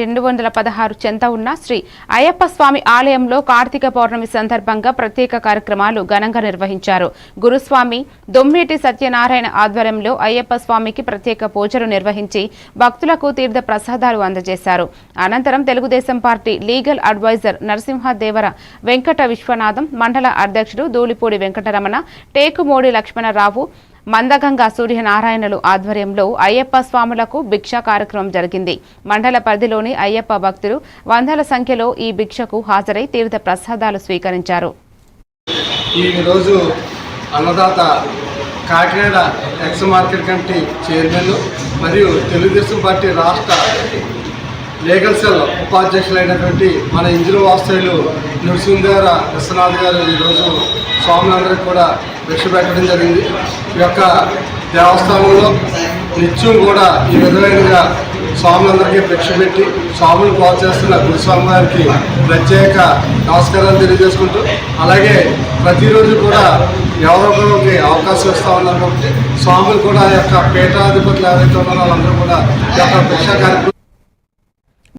రెండు వందల పదహారు చెంత ఉన్న శ్రీ అయ్యప్ప స్వామి ఆలయంలో కార్తీక పౌర్ణమి సందర్భంగా ప్రత్యేక కార్యక్రమాలు ఘనంగా నిర్వహించారు. గురుస్వామి దొమ్మిటి సత్యనారాయణ ఆధ్వర్యంలో అయ్యప్ప స్వామికి ప్రత్యేక పూజలు నిర్వహించి భక్తులకు తీర్థ ప్రసాదాలు అందజేశారు. అనంతరం Telugu Desam party legal advisor Narasimhadevara Venkata Viswanatham మండల అధ్యక్షుడు ధూళిపూడి వెంకటరమణ టేకుమోడి లక్ష్మణరావు మందగంగా సూర్యనారాయణలు ఆధ్వర్యంలో అయ్యప్ప స్వాములకు భిక్ష కార్యక్రమం జరిగింది. మండల పరిధిలోని అయ్యప్ప భక్తులు వందల సంఖ్యలో ఈ భిక్షకు హాజరై తీర్థ ప్రసాదాలు స్వీకరించారు. ఈరోజు అన్నదాత Kakinada ex market committee chairman మరియు తెలుగుదేశం పార్టీ రాష్ట్ర లీగల్ సెల్ ఉపాధ్యక్షులైనటువంటి మన ఇంజిన్ వాస్తవులు నృసింహదేవర విశ్వనాథ్ గారు ఈరోజు స్వాములందరికీ కూడా భిక్ష పెట్టడం జరిగింది. ఈ యొక్క దేవస్థానంలో నిత్యం కూడా ఈ విధమైనగా స్వాములందరికీ భిక్ష పెట్టి స్వాములు ప్రోత్సహిస్తున్న గురుస్వామి వారికి ప్రత్యేక నమస్కారాలు తెలియజేసుకుంటూ అలాగే ప్రతిరోజు కూడా ఎవరొకరికి అవకాశం ఇస్తూ ఉన్నారు కాబట్టి స్వాములు కూడా యొక్క పీఠాధిపతులు ఎవరైతే ఉన్నారో వాళ్ళందరూ కూడా ఈ యొక్క భిక్ష కార్యక్రమం